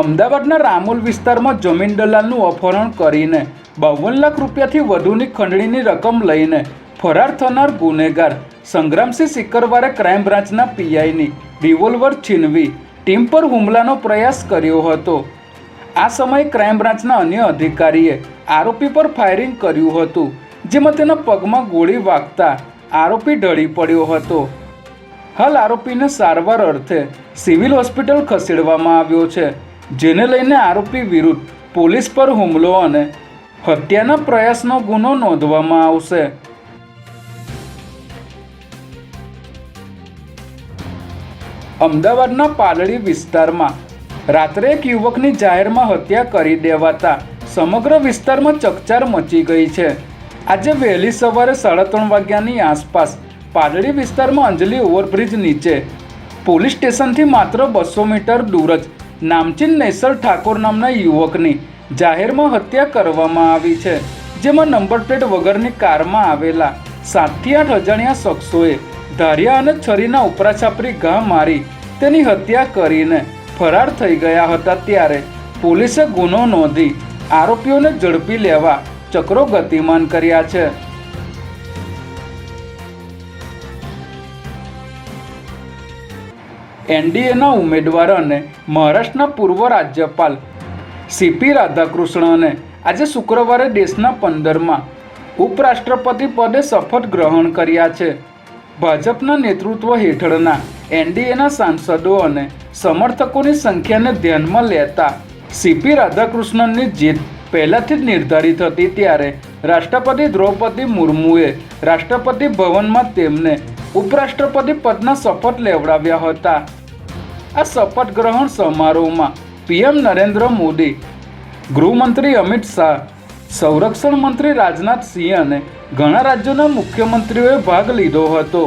અમદાવાદના રામોલ વિસ્તારમાં જમીન દલાલનું અપહરણ કરીને બાવન લાખ રૂપિયાથી વધુની ખંડણીની રકમ લઈને ફરાર થનાર ગુનેગાર સંગ્રામસિંહ સિકરવારે ક્રાઇમ બ્રાન્ચના પીઆઈની રિવોલ્વર છીનવી ટીમ પર હુમલાનો પ્રયાસ કર્યો હતો. આ સમયે ક્રાઇમ બ્રાન્ચના અન્ય અધિકારીએ આરોપી પર ફાયરિંગ કર્યું હતું, જેમાં તેના પગમાં ગોળી વાગતા આરોપી ઢળી પડ્યો હતો. હાલ આરોપીને સારવાર અર્થે સિવિલ હોસ્પિટલ ખસેડવામાં આવ્યો છે. જેને લઈને આરોપી વિરુદ્ધ પોલીસ પર હુમલો અને હત્યાના પ્રયાસનો ગુનો નોંધવામાં આવશે. અમદાવાદના પાલડી વિસ્તારમાં રાત્રે એક યુવકની જાહેરમાં હત્યા કરી દેવાતા સમગ્ર વિસ્તારમાં ચકચાર મચી ગઈ છે. આજે વહેલી સવારે સાડા ત્રણ વાગ્યાની આસપાસ પાલડી વિસ્તારમાં અંજલિ ઓવરબ્રિજ નીચે પોલીસ સ્ટેશનથી માત્ર બસો મીટર દૂર જ નામચીન નૈસર ઠાકોર નામના યુવકની જાહેરમાં હત્યા કરવામાં આવી છે, જેમાં નંબર પ્લેટ વગરની કારમાં આવેલા સાતથી આઠ અજાણ્યા શખ્સોએ ધારિયા અને છરીના ઉપરાછાપરી ઘા મારી તેની હત્યા કરીને ફરાર થઈ ગયા હતા ત્યારે પોલીસે ગુનો નોંધી આરોપીઓને ઝડપી લેવા ચક્રો ગતિમાન કર્યા છે. એનડીએના ઉમેદવાર અને મહારાષ્ટ્રના પૂર્વ રાજ્યપાલ સીપી રાધાકૃષ્ણને આજે શુક્રવારે દેશના પંદરમાં ઉપરાષ્ટ્રપતિ પદે શપથ ગ્રહણ કર્યા છે. ભાજપના નેતૃત્વ હેઠળના એનડીએના સાંસદો અને સમર્થકોની સંખ્યાને ધ્યાનમાં લેતા સીપી રાધાકૃષ્ણનની જીત પહેલાથી જ નિર્ધારિત હતી ત્યારે રાષ્ટ્રપતિ દ્રૌપદી મુર્મુએ રાષ્ટ્રપતિ ભવનમાં તેમને ઉપરાષ્ટ્રપતિ પદના શપથ લેવડાવ્યા હતા. આ શપથ ગ્રહણ સમારોહમાં પીએમ નરેન્દ્ર મોદી, ગૃહમંત્રી અમિત શાહ, સંરક્ષણ મંત્રી રાજનાથ સિંહ અને ઘણા રાજ્યોના મુખ્યમંત્રીઓએ ભાગ લીધો હતો.